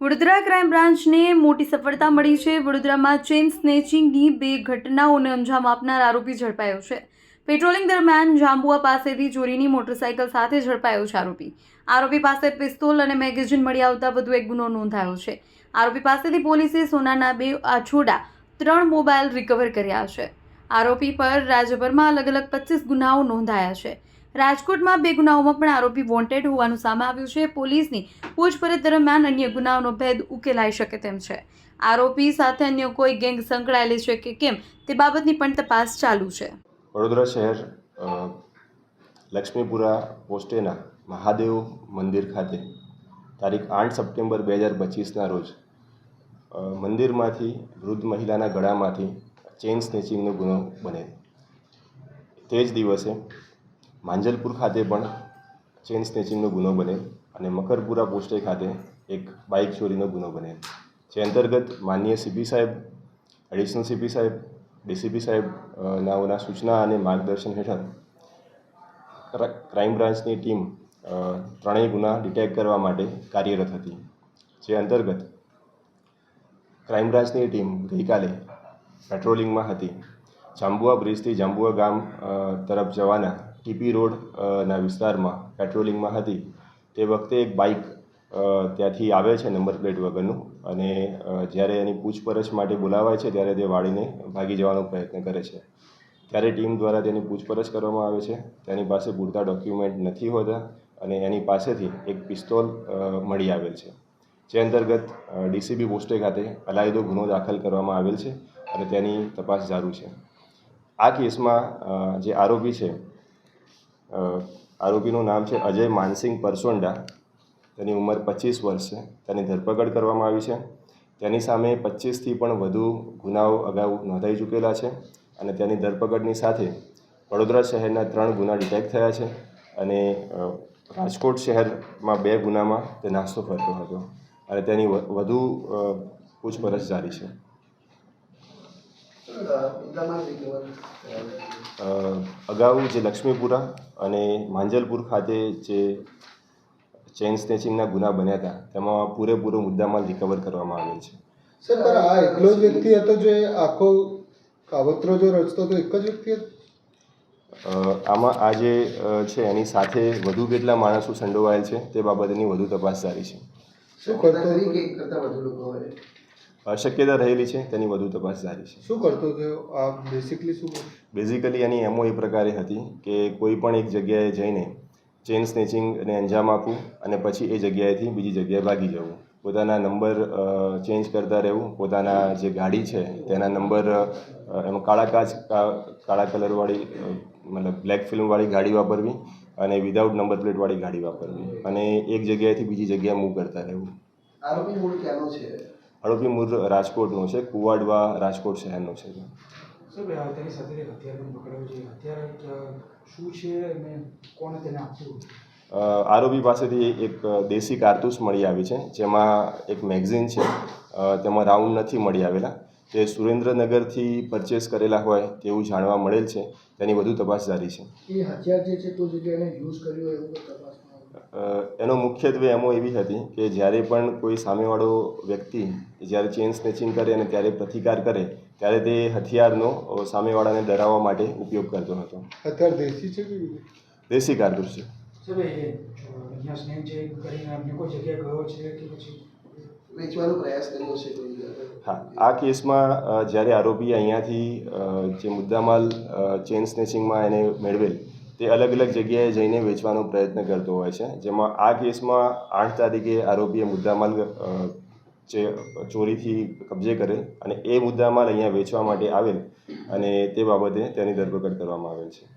Vadodara crime બ્રાન્ચને મોટી સફળતા મળી છે. વડોદરામાં ચેઇન સ્નેચિંગની બે ઘટનાઓને અંજામ આપનાર આરોપી ઝડપાયો છે. પેટ્રોલિંગ દરમિયાન જાંબુઆ પાસેથી ચોરીની મોટરસાયકલ સાથે ઝડપાયો છે આરોપી. આરોપી પાસે પિસ્તોલ અને મેગેઝિન મળી આવતા વધુ એક ગુનો નોંધાયો છે. આરોપી પાસેથી પોલીસે સોનાના બે આછોડા, ત્રણ મોબાઈલ રિકવર કર્યા છે. આરોપી પર રાજ્યભરમાં અલગ અલગ પચીસ ગુનાઓ નોંધાયા છે. રાજકોટમાં બે ગુનાઓમાં પણ આરોપી વોન્ટેડ હોવાનું સામે આવ્યું છે. પોલીસની પૂછપરછ દરમિયાન અન્ય ગુનાઓનો ભેદ ઉકેલાઈ શકે તેમ છે. આરોપી સાથે અન્ય કોઈ ગેંગ સંકળાયેલી છે કે કેમ તે બાબતની પણ તપાસ ચાલુ છે. વડોદરા શહેર લક્ષ્મીપુરા પોસ્ટેના મહાદેવ મંદિર ખાતે તારીખ આઠ સપ્ટેમ્બર બે હજાર પચીસના રોજ મંદિરમાંથી વૃદ્ધ મહિલાના ગળામાંથી ચેઇન સ્નેચિંગનો ગુનો બને તે જ દિવસે માંજલપુર ખાતે પણ ચેઇન સ્નેચિંગનો ગુનો બને અને મકરપુરા પોસ્ટે ખાતે એક બાઇક ચોરીનો ગુનો બને. જે અંતર્ગત માનનીય સીપી સાહેબ એડિશનલ સીપી સાહેબ ડીસીપી સાહેબ નાઓના સૂચના અને માર્ગદર્શન હેઠળ ક્રાઇમ બ્રાન્ચની ટીમ ત્રણેય ગુના ડિટેક્ટ કરવા માટે કાર્યરત હતી. જે અંતર્ગત ક્રાઇમ બ્રાન્ચની ટીમ ગઈકાલે પેટ્રોલિંગમાં હતી. જાંબુઆ બ્રિજથી જાંબુઆ ગામ તરફ જવાના ટીપી રોડ ના વિસ્તારમાં પેટ્રોલિંગમાં હતી. તે વખતે એક બાઇક ત્યાંથી આવે છે નંબર પ્લેટ વગરનું અને જ્યારે એની પૂછપરછ માટે બોલાવાય છે ત્યારે તે વાળીને ભાગી જવાનો પ્રયત્ન કરે છે. ત્યારે ટીમ દ્વારા તેની પૂછપરછ કરવામાં આવે છે. તેની પાસે પૂરતા ડોક્યુમેન્ટ નથી હોતા અને એની પાસેથી એક પિસ્તોલ મળી આવેલ છે. જે અંતર્ગત ડીસીબી પોસ્ટે ખાતે અલાયદો ગુનો દાખલ કરવામાં આવેલ છે અને તેની તપાસ ચાલુ છે. આ કેસમાં જે આરોપી છે આરોપીનું નામ છે અજય માનસિંગ પરસોંડા. તેની ઉંમર પચીસ વર્ષ છે. તેની ધરપકડ કરવામાં આવી છે. તેની સામે પચીસથી પણ વધુ ગુનાઓ અગાઉ નોંધાઈ ચૂકેલા છે અને તેની ધરપકડની સાથે વડોદરા શહેરના ત્રણ ગુના ડિટેક્ટ થયા છે અને રાજકોટ શહેરમાં બે ગુનામાં તે નાસ્તો કરતો હતો અને તેની વધુ પૂછપરછ જારી છે. અગાઉ જે લક્ષ્મીપુરા અને માંજલપુર ખાતે જે ચેઇન સ્નેચિંગના ગુના બન્યા હતા તેમાં પૂરેપૂરો મુદ્દામાલ રિકવર કરવામાં આવેલ છે. સર પણ આ એકલો જ વ્યક્તિ હતો જે આખો કાવતરો જો રચતો હતો એક જ વ્યક્તિ હતો આમાં આ જે છે એની સાથે વધુ કેટલા માણસો સંડોવાયેલ છે તે બાબતની વધુ તપાસ જારી છે. શું કરતો? એક વધુ લોકો હોય. શક્યતા રહેલી છે તેની વધુ તપાસ જારી છે. શું કરતો હતો આ બેસિકલી શું બેઝિકલી એની એમઓ એ પ્રકારે હતી કે કોઈ પણ એક જગ્યાએ જઈને ચેઇન સ્નેચિંગને અંજામ આપવું અને પછી એ જગ્યાએથી બીજી જગ્યાએ ભાગી જવું. પોતાના નંબર ચેન્જ કરતા રહેવું પોતાના જે ગાડી છે તેના નંબર એમાં કાળા કાચ કાળા કલરવાળી મતલબ બ્લેક ફિલ્મવાળી ગાડી વાપરવી અને વિધાઉટ નંબર પ્લેટવાળી ગાડી વાપરવી અને એક જગ્યાએથી બીજી જગ્યાએ મૂવ કરતા રહેવું. આરોપી મૂળ ક્યાંનો છે? આરોપી મૂળ રાજકોટનો છે કુવાડવા રાજકોટ શહેરનો છે. સાહેબ આ તેની સાથે એક હથિયાર પણ પકડાયું છે. હથિયાર અ, શું છે અને કોણે તેને આપ્યું? અ, આરોપી પાસેથી એક દેશી કારતૂસ મળી આવી છે જેમાં એક મેગઝીન છે. તેમાં રાઉન્ડ નથી મળી આવેલા. તે સુરેન્દ્રનગરથી પરચેસ કરેલા હોય તેવું જાણવા મળેલ છે. તેની વધુ તપાસ જારી છે. એ હથિયાર જે છે તો જગ્યાએ યુઝ કર્યો એવું અ, એનો મુખ્યત્વે એમો એવી હતી કે જ્યારે પણ કોઈ સામેવાળો વ્યક્તિ જ્યારે ચેન સ્નેચિંગ કરે અને ત્યારે પ્રતિકાર કરે ત્યારે તે હથિયારનો સામેવાળાને ડરાવવા માટે ઉપયોગ કરતો હતો. હથિયાર દેશી છે કે દેશી કારતૂસ છે. સાહેબ એ અ, અહીંયા સ્નેહ જે કરીને અન્ય કોઈ જગ્યાએ ગયો છે કે પછી? વેચવાનો પ્રયાસ કર્યો છે કોઈ જગ્યાએ? હા આ કેસમાં જ્યારે આરોપી અહીંયાથી જે મુદ્દામાલ ચેન સ્નેચિંગમાં એને મેળવેલ તે અલગ અલગ જગ્યાએ જઈને વેચવાનો પ્રયત્ન કરતો હોય છે. જેમાં આ કેસમાં આઠ તારીખે આરોપીએ મુદ્દામાલ જે ચોરીથી કબજે કરે અને એ મુદ્દામાલ અહીંયા વેચવા માટે આવેલ અને તે બાબતે તેની ધરપકડ કરવામાં આવેલ છે.